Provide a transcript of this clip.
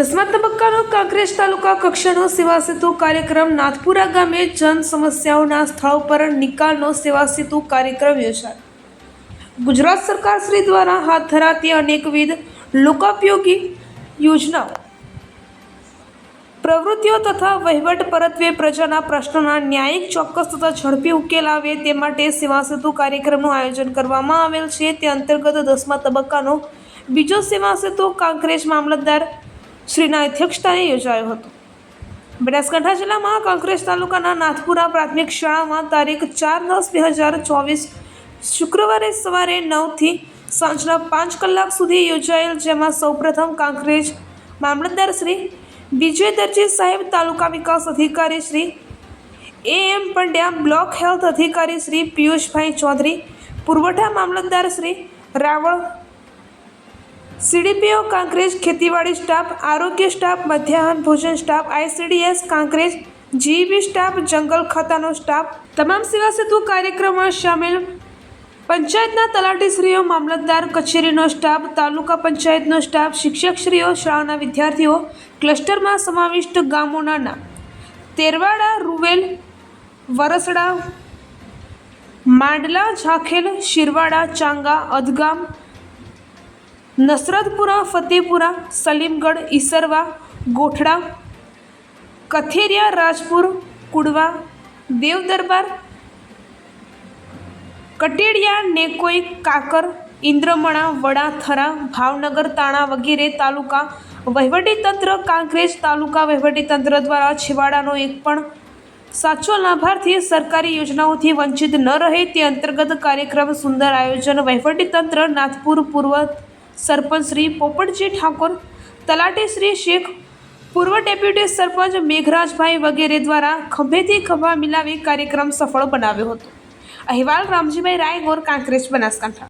દસમા તબક્કાનો કાંકરેજ તાલુકા કક્ષાનો સેવા સેતુ કાર્યક્રમ નાથપુરા ગામે જન સમસ્યાઓના સ્થળ પર નિકાલનો સેવા સેતુ કાર્યક્રમ યોજાયો. ગુજરાત સરકાર શ્રી દ્વારા હાથ ધરાતી અનેકવિધ લોકોપયોગી યોજનાઓ. પ્રવૃત્તિઓ તથા વહીવટ પરત્વે પ્રજાના પ્રશ્નોના ન્યાયિક ચોક્કસ તથા ઝડપી ઉકેલ આવે તે માટે સેવા સેતુ કાર્યક્રમનું આયોજન કરવામાં આવેલ છે. તે અંતર્ગત દસમા તબક્કાનો બીજો સેવા સેતુ કાંકરેજ મામલતદાર શ્રીના અધ્યક્ષસ્થાને યોજાયો હતો. બનાસકાંઠા જિલ્લામાં કોંગ્રેસ તાલુકાના નાથપુરા પ્રાથમિક શાળામાં તારીખ ચાર દસ બે હજાર ચોવીસ શુક્રવારે સવારે નવથી સાંજના પાંચ કલાક સુધી યોજાયેલ, જેમાં સૌપ્રથમ કાંકરેજ મામલતદાર શ્રી વિજય દરજી સાહેબ, તાલુકા વિકાસ અધિકારી Shri A M Pandya, block health અધિકારી શ્રી પિયુષભાઈ ચૌધરી, પુરવઠા મામલતદાર શ્રી રાવળ સીડીપીઓ, કાંકરેજ ખેતીવાડી સ્ટાફ, આરોગ્ય સ્ટાફ, મધ્યાહન ભોજન staff, ICDS, Kankrej GEB staff, જંગલ ખાતાનો સ્ટાફ, તમામ સેવા સેતુ કાર્યક્રમમાં સામેલ પંચાયતના તલાટીશ્રીઓ, મામલતદાર કચેરીનો સ્ટાફ, તાલુકા પંચાયતનો સ્ટાફ, શિક્ષકશ્રીઓ, શાળાના વિદ્યાર્થીઓ, ક્લસ્ટરમાં સમાવિષ્ટ ગામોના નામ. તેરવાડા, રૂવેલ, વરસડા, માંડલા, ઝાખેલ, શિરવાડા, ચાંગા અધગામ નસરતપુરા, ફતેપુરા, સલીમગઢ, ઈસરવા, ગોઠડા, કથેરિયા, રાજપુર, કુડવા, દેવદરબાર, કટેડિયા, નેકોઈ, કાકર, ઇન્દ્રમણા, વડાથરા, ભાવનગર, તાણા વગેરે તાલુકા વહીવટીતંત્ર, કાંકરેજ તાલુકા વહીવટીતંત્ર દ્વારા છેવાડાનો એક પણ સાચો લાભાર્થી સરકારી યોજનાઓથી વંચિત ન રહે તે અંતર્ગત કાર્યક્રમ સુંદર આયોજન વહીવટીતંત્ર નાથપુર પૂર્વ સરપંચ શ્રી પોપટજી ઠાકોર, તલાટી શ્રી શેખ, પૂર્વ ડેપ્યુટી સરપંચ મેઘરાજભાઈ વગેરે દ્વારા ખભેથી ખભા મિલાવી કાર્યક્રમ સફળ બનાવ્યો હતો. અહેવાલ રામજીભાઈ રાયગોર, કાંકરેજ, બનાસકાંઠા.